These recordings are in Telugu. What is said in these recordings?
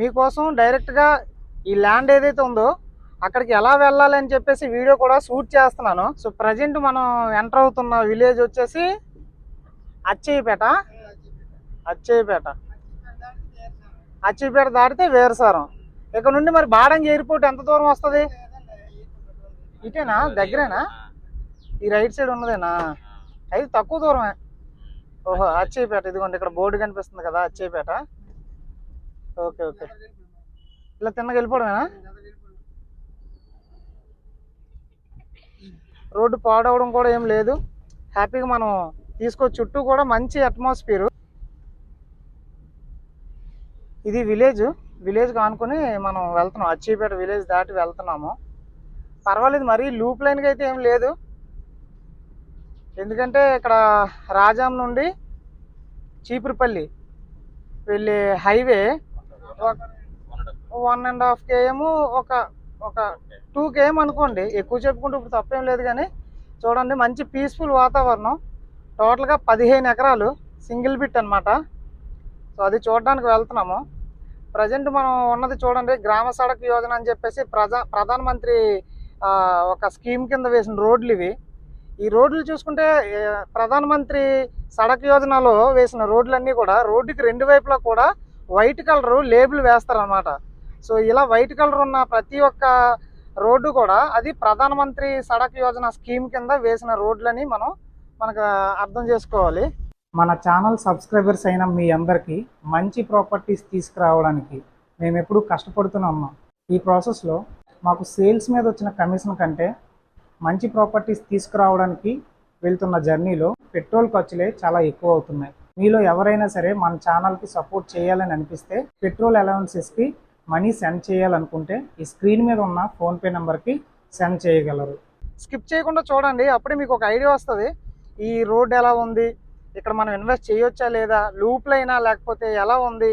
మీకోసం డైరెక్ట్గా ఈ ల్యాండ్ ఏదైతే ఉందో అక్కడికి ఎలా వెళ్ళాలి అని చెప్పేసి వీడియో కూడా షూట్ చేస్తున్నాను. సో ప్రజెంట్ మనం ఎంటర్ అవుతున్న విలేజ్ వచ్చేసి అచ్చయ్యపేట అచ్చయ్యపేట అచ్చయ్యపేట దాటితే వేరుసారం. ఇక్కడ నుండి మరి బాడంగి ఎయిర్పోర్ట్ ఎంత దూరం వస్తుంది? ఇటేనా? దగ్గరేనా? ఈ రైట్ సైడ్ ఉన్నదేనా? అయితే తక్కువ దూరమే. ఓహో అచ్చయ్యపేట ఇదిగోండి ఇక్కడ బోర్డు కనిపిస్తుంది కదా అచ్చయ్యపేట ఓకే ఓకే. ఇలా తిన్నగా వెళ్ళిపోవడమేనా? రోడ్డు పాడవడం కూడా ఏం లేదు. హ్యాపీగా మనం తీసుకో చుట్టూ కూడా మంచి అట్మాస్ఫియర్ ఇది విలేజ్ విలేజ్ కానుకొని మనం వెళ్తున్నాం. అచ్చిపేట విలేజ్ దాటి వెళ్తున్నాము. పర్వాలేదు మరీ లూప్ లైన్గా అయితే ఏం లేదు. ఎందుకంటే ఇక్కడ రాజాం నుండి చీపురుపల్లి వెళ్ళే highway one and half KM ఒక ఒక టూ కేఎం అనుకోండి. ఎక్కువ చెప్పుకుంటే ఇప్పుడు తప్పేం లేదు కానీ చూడండి మంచి పీస్ఫుల్ వాతావరణం. టోటల్గా పదిహేను ఎకరాలు సింగిల్ బిట్ అన్నమాట. సో అది చూడడానికి వెళ్తున్నాము. ప్రజెంట్ మనం ఉన్నది చూడండి గ్రామ సడక్ యోజన అని చెప్పేసి ప్రజా ప్రధానమంత్రి ఒక స్కీమ్ కింద వేసిన రోడ్లు ఇవి. ఈ రోడ్లు చూసుకుంటే ప్రధానమంత్రి సడక్ యోజనలో వేసిన రోడ్లన్నీ కూడా రోడ్డుకి రెండు వైపులా కూడా వైట్ కలర్ లేబుల్ వేస్తారనమాట సో ఇలా వైట్ కలర్ ఉన్న ప్రతి ఒక్క రోడ్డు కూడా అది ప్రధానమంత్రి సడక్ యోజన స్కీమ్ కింద వేసిన రోడ్లని మనం మనకు అర్థం చేసుకోవాలి. మన ఛానల్ సబ్స్క్రైబర్స్ అయిన మీ అందరికీ మంచి ప్రాపర్టీస్ తీసుకురావడానికి మేము ఎప్పుడు కష్టపడుతున్నాం ఉన్నాం. ఈ ప్రాసెస్లో మాకు సేల్స్ మీద వచ్చిన కమిషన్ కంటే మంచి ప్రాపర్టీస్ తీసుకురావడానికి వెళ్తున్న జర్నీలో పెట్రోల్ ఖర్చులే చాలా ఎక్కువ అవుతున్నాయి. మీలో ఎవరైనా సరే మన ఛానల్కి సపోర్ట్ చేయాలని అనిపిస్తే పెట్రోల్ అలవెన్సెస్కి మనీ సెండ్ చేయాలనుకుంటే ఈ స్క్రీన్ మీద ఉన్న ఫోన్పే నెంబర్కి సెండ్ చేయగలరు. స్కిప్ చేయకుండా చూడండి అప్పుడే మీకు ఒక ఐడియా వస్తుంది. ఈ రోడ్ ఎలా ఉంది? ఇక్కడ మనం ఇన్వెస్ట్ చేయొచ్చా లేదా? లూప్లు అయినా లేకపోతే ఎలా ఉంది?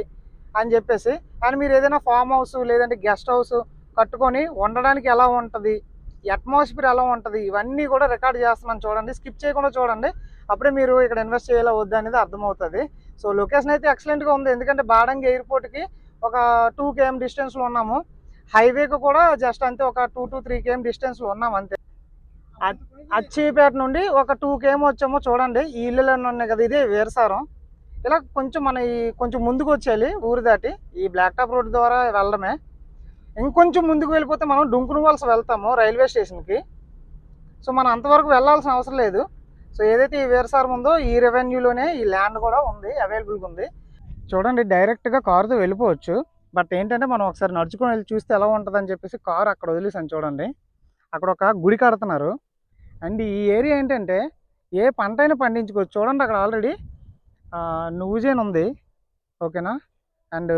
అని చెప్పేసి కానీ మీరు ఏదైనా ఫామ్ హౌస్ లేదంటే గెస్ట్ హౌస్ కట్టుకొని ఉండడానికి ఎలా ఉంటుంది? అట్మాస్ఫియర్ ఎలా ఉంటుంది? ఇవన్నీ కూడా రికార్డ్ చేస్తున్నాను చూడండి. స్కిప్ చేయకుండా చూడండి. అప్పుడే మీరు ఇక్కడ ఇన్వెస్ట్ చేయాలా వద్దా అనేది అర్థమవుతుంది. సో లొకేషన్ అయితే ఎక్సలెంట్గా ఉంది. ఎందుకంటే బాడంగి ఎయిర్పోర్ట్కి ఒక టూ కేఎం డిస్టెన్స్లో ఉన్నాము. హైవేకి కూడా జస్ట్ అంతే ఒక టూ టు త్రీ కేఎం డిస్టెన్స్లో ఉన్నాం అంతే. అచ్చిపేట నుండి ఒక టూ కేఎం వచ్చామో చూడండి. ఈ ఇల్లులన్నీ ఉన్నాయి కదా ఇది వేరసారం. ఇలా కొంచెం మన ఈ కొంచెం ముందుకు వచ్చేయాలి ఊరు దాటి. ఈ బ్లాక్ టాప్ రోడ్ ద్వారా వెళ్ళడమే. ఇంకొంచెం ముందుకు వెళ్ళిపోతే మనం డుంకును వలస వెళ్తాము రైల్వే స్టేషన్కి. సో మనం అంతవరకు వెళ్ళాల్సిన అవసరం లేదు. సో ఏదైతే ఈ వేరసారం ఉందో ఈ రెవెన్యూలోనే ఈ ల్యాండ్ కూడా ఉంది అవైలబుల్గా ఉంది. చూడండి డైరెక్ట్గా కారుతో వెళ్ళిపోవచ్చు. బట్ ఏంటంటే మనం ఒకసారి నడుచుకొని వెళ్ళి చూస్తే ఎలా ఉంటుందని చెప్పేసి కారు అక్కడ వదిలేసాను చూడండి. అక్కడ ఒక గుడి కడుతున్నారు. అండ్ ఈ ఏరియా ఏంటంటే ఏ పంట అయినా పండించుకోవచ్చు. చూడండి అక్కడ ఆల్రెడీ నువ్వుజేన్ ఉంది. ఓకేనా అండ్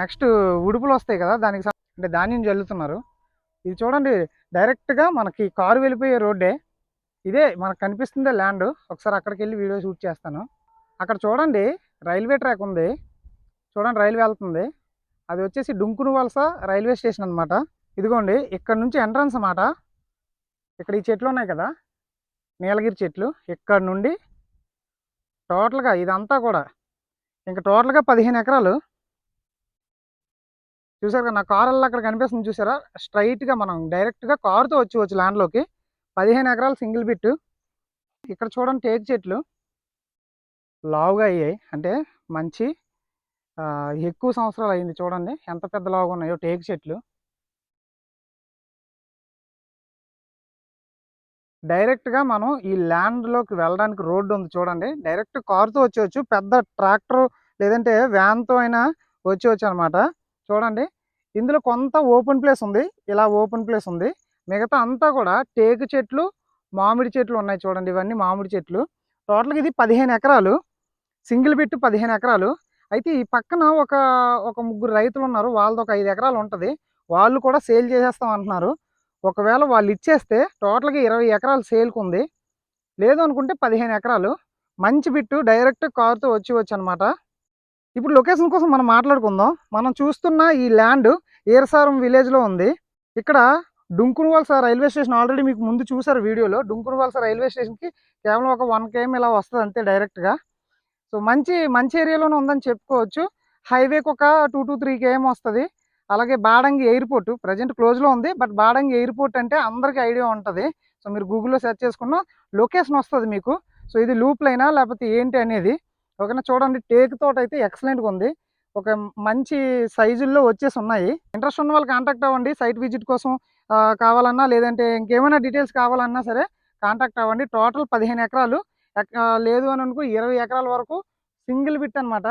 నెక్స్ట్ ఉడుపులు వస్తాయి కదా దానికి అంటే ధాన్యం జల్లుతున్నారు. ఇది చూడండి డైరెక్ట్గా మనకి కారు వెళ్ళిపోయే రోడ్డే. ఇదే మనకు కనిపిస్తుందే ల్యాండ్. ఒకసారి అక్కడికి వెళ్ళి వీడియో షూట్ చేస్తాను. అక్కడ చూడండి రైల్వే ట్రాక్ ఉంది. చూడండి రైల్వే వెళ్తుంది. అది వచ్చేసి డుంకును వలస రైల్వే స్టేషన్ అనమాట ఇదిగోండి ఇక్కడ నుంచి ఎంట్రన్స్ అన్నమాట. ఇక్కడ ఈ చెట్లు ఉన్నాయి కదా నీలగిరి చెట్లు. ఇక్కడ నుండి టోటల్గా ఇదంతా కూడా ఇంకా టోటల్గా పదిహేను ఎకరాలు. చూసారు కదా నా కారు అలా అక్కడ కనిపిస్తుంది చూసారా? స్ట్రైట్గా మనం డైరెక్ట్గా కారుతో వచ్చి ల్యాండ్లోకి. పదిహేను ఎకరాలు సింగిల్ బిట్ ఇక్కడ చూడండి టేక్ చెట్లు. లావుగా అయ్యాయి. అంటే మంచి ఎక్కువ సంవత్సరాలు అయింది చూడండి. ఎంత పెద్ద లావుగా ఉన్నాయో టేక్ చెట్లు. డైరెక్ట్గా మనం ఈ ల్యాండ్లోకి వెళ్ళడానికి రోడ్డు ఉంది చూడండి. డైరెక్ట్ కారుతో వచ్చేవచ్చు పెద్ద ట్రాక్టర్ లేదంటే వ్యాన్తో అయినా వచ్చేవచ్చు అనమాట చూడండి. ఇందులో కొంత ఓపెన్ ప్లేస్ ఉంది. ఇలా ఓపెన్ ప్లేస్ ఉంది. మిగతా అంతా కూడా టేకు చెట్లు మామిడి చెట్లు ఉన్నాయి చూడండి ఇవన్నీ మామిడి చెట్లు. టోటల్గా ఇది పదిహేను ఎకరాలు. సింగిల్ బిట్ పదిహేను ఎకరాలు. అయితే ఈ పక్కన ఒక ఒక ముగ్గురు రైతులు ఉన్నారు వాళ్ళది ఒక ఐదు ఎకరాలు ఉంటుంది. వాళ్ళు కూడా సేల్ చేసేస్తాం అంటున్నారు. ఒకవేళ వాళ్ళు ఇచ్చేస్తే టోటల్గా ఇరవై ఎకరాలు సేల్కి ఉంది. లేదు అనుకుంటే పదిహేను ఎకరాలు. మంచి బిట్టు డైరెక్ట్ కారుతో వచ్చి వచ్చు అనమాట ఇప్పుడు లొకేషన్ కోసం మనం మాట్లాడుకుందాం. మనం చూస్తున్న ఈ ల్యాండ్ ఏరసారం విలేజ్లో ఉంది. ఇక్కడ డుంకురువలస రైల్వే స్టేషన్ ఆల్రెడీ మీకు ముందు చూసారు వీడియోలో. డుంకురువలస రైల్వే స్టేషన్కి కేవలం ఒక వన్ కేఎం ఇలా వస్తుంది అంతే డైరెక్ట్గా. సో మంచి మంచి ఏరియాలోనే ఉందని చెప్పుకోవచ్చు. హైవేకి ఒక టూ టు త్రీ కేఎం వస్తుంది. అలాగే బాడంగి ఎయిర్పోర్ట్ ప్రజెంట్ క్లోజ్లో ఉంది. బట్ బాడంగి ఎయిర్పోర్ట్ అంటే అందరికీ ఐడియా ఉంటుంది. సో మీరు గూగుల్లో సెర్చ్ చేసుకున్న లొకేషన్ వస్తుంది మీకు. సో ఇది లూప్ లైనా లేకపోతే ఏంటి అనేది ఓకేనా? చూడండి. టేక్ తోట అయితే ఎక్సలెంట్గా ఉంది. ఒక మంచి సైజుల్లో వచ్చేసి ఉన్నాయి. ఇంట్రెస్ట్ ఉన్న వాళ్ళు కాంటాక్ట్ అవ్వండి. సైట్ విజిట్ కోసం కావాలన్నా లేదంటే ఇంకేమైనా డీటెయిల్స్ కావాలన్నా సరే కాంటాక్ట్ అవ్వండి. టోటల్ పదిహేను ఎకరాలు. లేదు అని అనుకో ఇరవై ఎకరాల వరకు సింగిల్ బిట్ అనమాట